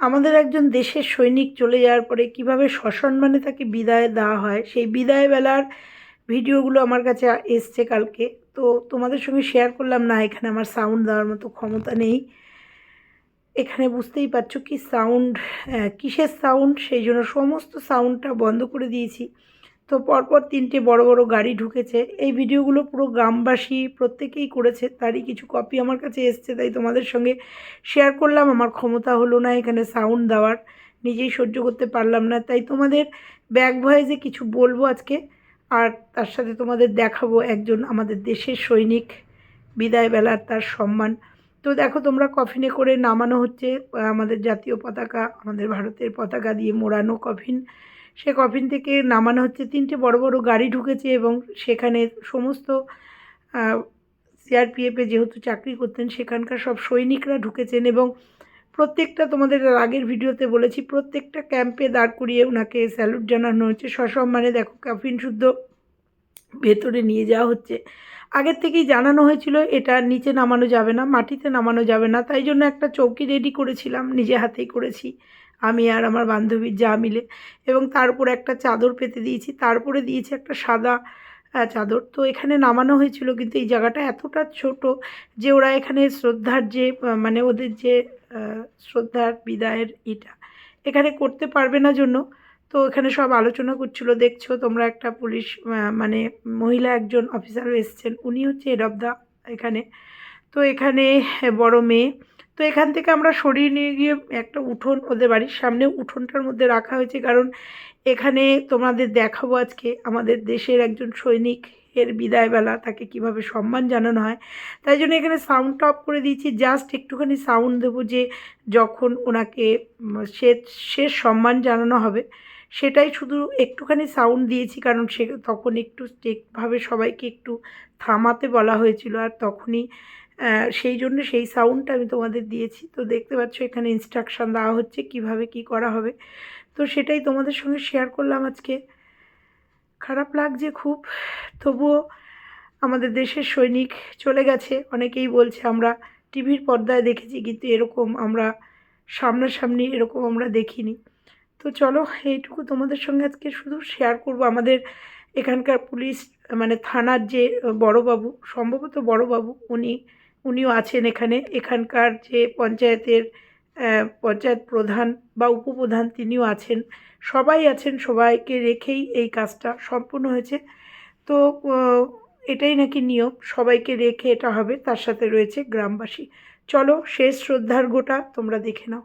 আমাদের একজন দেশের সৈনিক চলে যাওয়ার পরে কীভাবে সসম্মানে তাকে বিদায় দেওয়া হয়, সেই বিদায় বেলার ভিডিওগুলো আমার কাছে এসছে কালকে। তো তোমাদের সঙ্গে শেয়ার করলাম, না, এখানে আমার সাউন্ড দেওয়ার মতো ক্ষমতা নেই। এখানে বুঝতেই পারছ কি সাউন্ড কিসের সাউন্ড সেই জন্য সমস্ত সাউন্ডটা বন্ধ করে দিয়েছি। তো পরপর তিনটে বড় বড় গাড়ি ঢুকেছে। এই ভিডিওগুলো পুরো গ্রামবাসী প্রত্যেকেই করেছে, তারই কিছু কপি আমার কাছে এসছে, তাই তোমাদের সঙ্গে শেয়ার করলাম। আমার ক্ষমতা হলো না এখানে সাউন্ড দেওয়ার, নিজেই সহ্য করতে পারলাম না। তাই তোমাদের ব্যাক ভয়েসে কিছু বলব আজকে, আর তার সাথে তোমাদের দেখাবো একজন আমাদের দেশের সৈনিক, বিদায় বেলার তার সম্মান। তো দেখো তোমরা কফিনে করে নামানো হচ্ছে, আমাদের জাতীয় পতাকা, আমাদের ভারতের পতাকা দিয়ে মোড়ানো কফিন সে কফিন থেকে নামানো হচ্ছে। তিনটে বড় বড় গাড়ি ঢুকেছে এবং সেখানে সমস্ত সিআরপিএফে যেহেতু চাকরি করতেন, সেখানকার সব সৈনিকরা ঢুকেছেন এবং প্রত্যেকটা তোমাদের আগের ভিডিওতে বলেছি, প্রত্যেকটা ক্যাম্পে দাঁড় করিয়ে ওনাকে স্যালুট জানানো হচ্ছে। সসম্মানে দেখো কাফিন শুদ্ধ ভেতরে নিয়ে যাওয়া হচ্ছে। আগের থেকেই জানানো হয়েছিল, এটা নিচে নামানো যাবে না, মাটিতে নামানো যাবে না। তাই জন্য একটা চৌকি রেডি করেছিলাম, নিজে হাতেই করেছি। আমি আর আমার বান্ধবীর যা মিলে। এবং তার উপর একটা চাদর পেতে দিয়েছি। তারপরে দিয়েছি একটা সাদা চাদর। তো এখানে নামানো হয়েছিল, কিন্তু এই জায়গাটা এতটা ছোট যে ওরা এখানে শ্রদ্ধার যে মানে ওদের যে শ্রদ্ধার বিদায়ের ইটা, এখানে করতে পারবে না জন্য। তো এখানে সব আলোচনা করছিল, দেখছ, তোমরা একটা পুলিশ মানে মহিলা একজন অফিসারও এসছেন। উনি হচ্ছে হেড অফ দ্য এখানে। তো এখানে বড় মেয়ে তো এখান থেকে আমরা সরিয়ে নিয়ে গিয়ে একটা উঠোন ওদের বাড়ির সামনে উঠোনটার মধ্যে রাখা হয়েছে। কারণ এখানে তোমাদের দেখাবো আজকে আমাদের দেশের একজন সৈনিক এর বিদায়বেলা তাকে কীভাবে সম্মান জানানো হয়। তাই জন্য এখানে সাউন্ডটা অফ করে দিয়েছি। জাস্ট একটুখানি সাউন্ড দেবো যে যখন ওনাকে উম, শেষ সম্মান জানানো হবে। সেটাই শুধু একটুখানি সাউন্ড দিয়েছি। কারণ সে তখন একটু স্ট্রিক্টভাবে সবাইকে একটু থামাতে বলা হয়েছিল। আর তখনই সেই জন্য সেই সাউন্ডটা আমি তোমাদের দিয়েছি। তো দেখতে পাচ্ছ এখানে ইনস্ট্রাকশান দেওয়া হচ্ছে কীভাবে কি করা হবে। তো সেটাই তোমাদের সঙ্গে শেয়ার করলাম আজকে। খারাপ লাগছে খুব, তবুও আমাদের দেশের সৈনিক চলে গেছে। অনেকেই বলছে আমরা টিভির পর্দায় দেখেছি, কিন্তু এরকম আমরা সামনাসামনি এরকম আমরা দেখিনি। তো চলো, এইটুকু তোমাদের সঙ্গে আজকে শুধু শেয়ার করব। আমাদের এখানকার পুলিশ মানে থানার যে বড়বাবু, সম্ভবত বড়বাবু, উনি উনিও আছেন এখানে। এখানকার যে পঞ্চায়েতের পঞ্চায়েত প্রধান বা উপপ্রধান তিনিও আছেন। সবাই আছেন, সবাইকে রেখেই এই কাজটা সম্পূর্ণ হয়েছে। তো এটাই নাকি নিয়ম, সবাইকে রেখে এটা হবে, তার সাথে রয়েছে গ্রামবাসী। চলো, শেষ শ্রদ্ধার গোটা তোমরা দেখে নাও।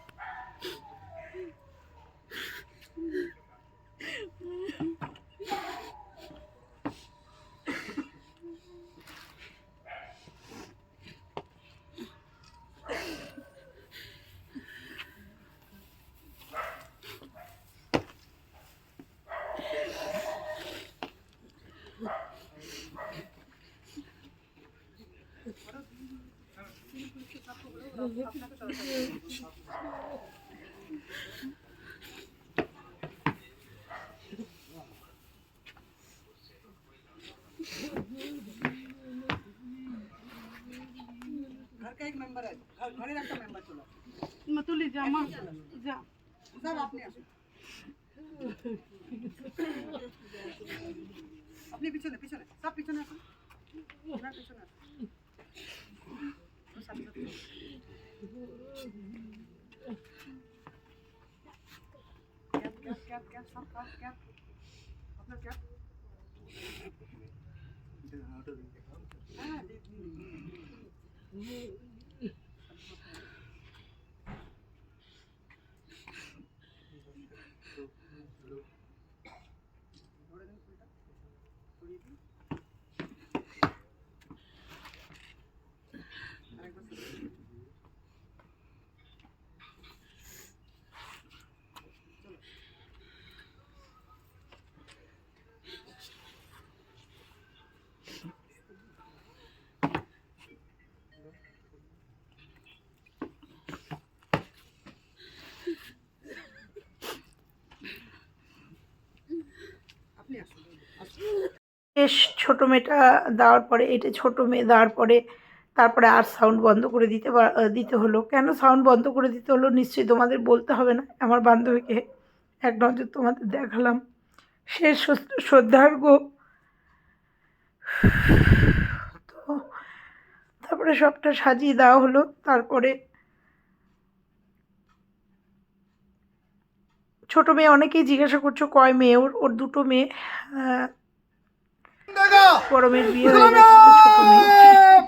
घर का एक मेंबर है। घर घर का मेंबर चलो। मतुली जा, माँ। जा सब आपने अपने पीछे पीछे सब पीछे ना पीछे ना Gel gel gel gel saklan gel. Abla gel. Ha, বেশ ছোটো মেয়েটা দেওয়ার পরে, এটা ছোটো মেয়ে দেওয়ার পরে তারপরে আর সাউন্ড বন্ধ করে দিতে দিতে হলো। কেন সাউন্ড বন্ধ করে দিতে হলো? নিশ্চয়ই তোমাদের বলতে হবে না। আমার বান্ধবীকে এক নজর তোমাদের দেখালাম। সে শ্রদ্ধ- শ্রদ্ধার্ঘ। তো তারপরে সবটা সাজিয়ে দেওয়া হলো। তারপরে ছোট মেয়ে, অনেকেই জিজ্ঞাসা করছ কয় মেয়ে? ওর ওর দুটো মেয়ে মেয়ের বিয়ে হয়ে গেছে তো ছোট মেয়ে।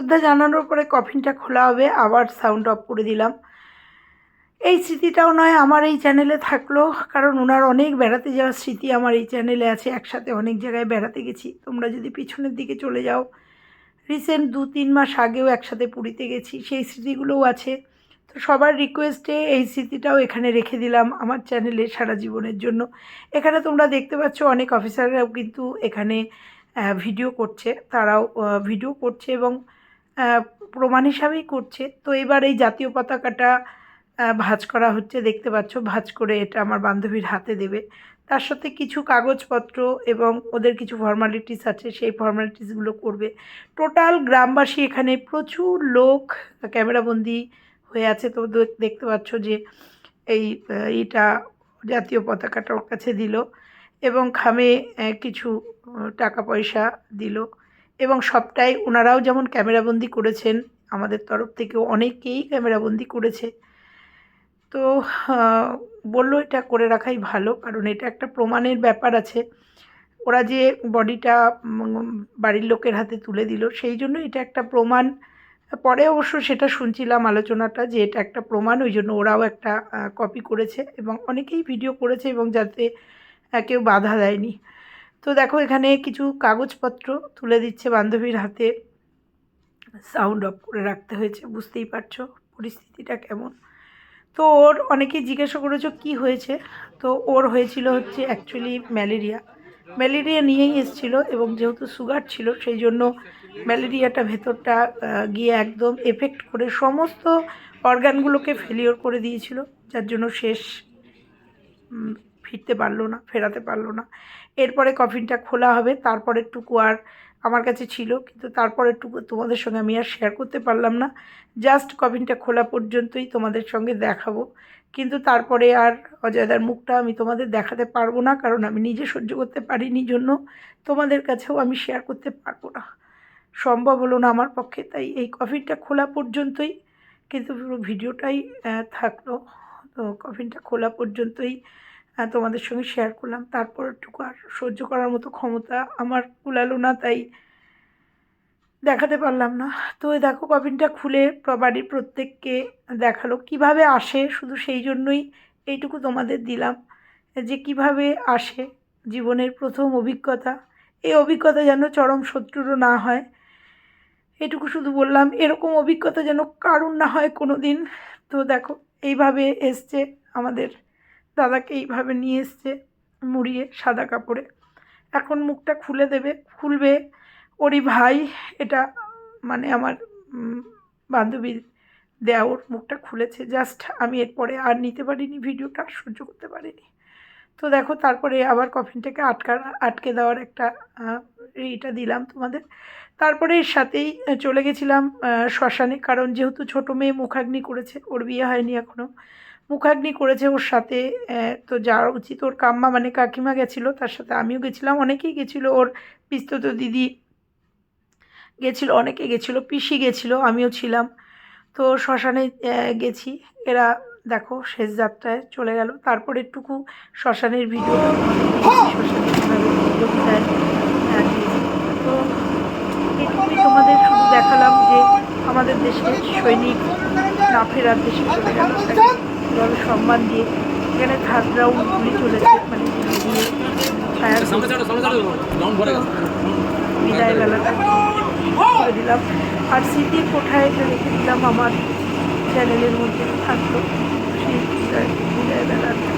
শ্রদ্ধা জানানোর পরে কফিনটা খোলা হবে, আবার সাউন্ড অফ করে দিলাম। এই স্মৃতিটাও নয়, আমার এই চ্যানেলে থাকল, কারণ ওনার অনেক বেড়াতে যাওয়ার স্মৃতি আমার এই চ্যানেলে আছে, একসাথে অনেক জায়গায় বেড়াতে গেছি। তোমরা যদি পিছনের দিকে চলে যাও রিসেন্ট দু তিন মাস আগেও একসাথে পুরীতে গেছি, সেই স্মৃতিগুলোও আছে। তো সবার রিকোয়েস্টে এই স্মৃতিটাও এখানে রেখে দিলাম আমার চ্যানেলে সারা জীবনের জন্য। এখানে তোমরা দেখতে পাচ্ছ, অনেক অফিসাররাও কিন্তু এখানে ভিডিও করছে, তারাও ভিডিও করছে এবং প্রমাণ হিসাবেই করছে। তো এবার এই জাতীয় পতাকাটা ভাঁজ করা হচ্ছে। দেখতে পাচ্ছ, ভাঁজ করে এটা আমার বান্ধবীর হাতে দেবে। তার সাথে কিছু কাগজপত্র এবং ওদের কিছু ফর্মালিটিস আছে, সেই ফর্মালিটিসগুলো করবে। টোটাল গ্রামবাসী এখানে প্রচুর লোক ক্যামেরাবন্দি হয়ে আছে। তো দেখতে পাচ্ছ যে এই এটা জাতীয় পতাকাটা ওর কাছে দিল এবং খামে কিছু টাকা পয়সা দিল। এবং সবটাই ওনারাও যেমন ক্যামেরাবন্দি করেছেন, আমাদের তরফ থেকেও অনেকেই ক্যামেরাবন্দি করেছে। তো বলল এটা করে রাখাই ভালো, কারণ এটা একটা প্রমাণের ব্যাপার আছে। ওরা যে বডিটা বাড়ির লোকের হাতে তুলে দিল, সেই জন্য এটা একটা প্রমাণ। পরে অবশ্য সেটা শুনছিলাম আলোচনাটা যে এটা একটা প্রমাণ, ওই জন্য ওরাও একটা কপি করেছে এবং অনেকেই ভিডিও করেছে এবং যাতে কেউ বাধা দেয়নি। তো দেখো, এখানে কিছু কাগজপত্র তুলে দিচ্ছে বান্ধবীর হাতে। সাউন্ড অফ করে রাখতে হয়েছে, বুঝতেই পারছ পরিস্থিতিটা কেমন। তো ওর অনেকেই জিজ্ঞাসা করেছ কি হয়েছে? তো ওর হয়েছিল হচ্ছে অ্যাকচুয়ালি ম্যালেরিয়া ম্যালেরিয়া নিয়েই এসেছিল এবং যেহেতু সুগার ছিল, সেই জন্য ম্যালেরিয়াটা ভেতরটা গিয়ে একদম এফেক্ট করে সমস্ত অর্গানগুলোকে ফেলিওর করে দিয়েছিল, যার জন্য শেষ ফিরতে পারল না, ফেরাতে পারল না। এরপরে কফিনটা খোলা হবে তারপরের টুকু আর আমার কাছে ছিল, কিন্তু তারপরের টুকু তোমাদের সঙ্গে আমি আর শেয়ার করতে পারলাম না। জাস্ট কফিনটা খোলা পর্যন্তই তোমাদের সঙ্গে দেখাবো। কিন্তু তারপরে আর অজয়দার মুখটা আমি তোমাদের দেখাতে পারব না, কারণ আমি নিজে সহ্য করতে পারিনি জন্য তোমাদের কাছেও আমি শেয়ার করতে পারব না। সম্ভব হলো না আমার পক্ষে, তাই এই কফিনটা খোলা পর্যন্তই, কিন্তু পুরো ভিডিওটাই থাকল। তো কফিনটা খোলা পর্যন্তই তোমাদের সঙ্গে শেয়ার করলাম। তারপর একটুকু আর সহ্য করার মতো ক্ষমতা আমার কুলালো না, তাই দেখাতে পারলাম না। তো দেখো কফিনটা খুলে বাড়ির প্রত্যেককে দেখাল। কীভাবে আসে? শুধু সেই জন্যই এইটুকু তোমাদের দিলাম, যে কীভাবে আসে জীবনের প্রথম অভিজ্ঞতা। এই অভিজ্ঞতা যেন চরম শত্রুরও না হয়। এটুকু শুধু বললাম, এরকম অভিজ্ঞতা যেন কারুর না হয় কোনো দিন তো দেখো, এইভাবে এসছে আমাদের দাদাকে এইভাবে নিয়ে এসছে মুড়িয়ে সাদা কাপড়ে। এখন মুখটা খুলে দেবে, খুলবে। ওরই ভাই এটা মানে আমার বান্ধবীর দেওর মুখটা খুলেছে। জাস্ট আমি এরপরে আর নিতে পারিনি, ভিডিওটা আর সহ্য করতে পারিনি। তো দেখো, তারপরে আবার কফিনটাকে আটকা, আটকে দেওয়ার একটা এইটা দিলাম তোমাদের। তারপরে এর সাথেই চলে গেছিলাম শ্মশানে। কারণ যেহেতু ছোটো মেয়ে মুখাগ্নি করেছে, ওর বিয়ে হয়নি এখনও মুখাগ্নি করেছে ওর সাথে তো যাওয়া উচিত। ওর কাম্মা মানে কাকিমা গেছিল, তার সাথে আমিও গেছিলাম, অনেকেই গেছিল। ওর পিস্তত দিদি গেছিল, অনেকে গেছিল, পিসি গেছিল, আমিও ছিলাম। তো শ্মশানে গেছি। এরা দেখো শেষ যাত্রায় চলে গেল। তারপর একটুকু শ্মশানের ভিডিও। তো তোমাদের শুধু দেখালাম যে আমাদের দেশের সৈনিক না ফেরার দেশে চলে গেল। কীভাবে সম্মান দিয়ে এখানে ছাত্রাও গুলি চলেছে মানে বিদায় বেলাটা করে দিলাম। আর সিটি কোঠায় এটা রেখে দিলাম আমার চ্যানেলের মধ্যে থাকতো সেই বিদায় বিদায় বেলাটা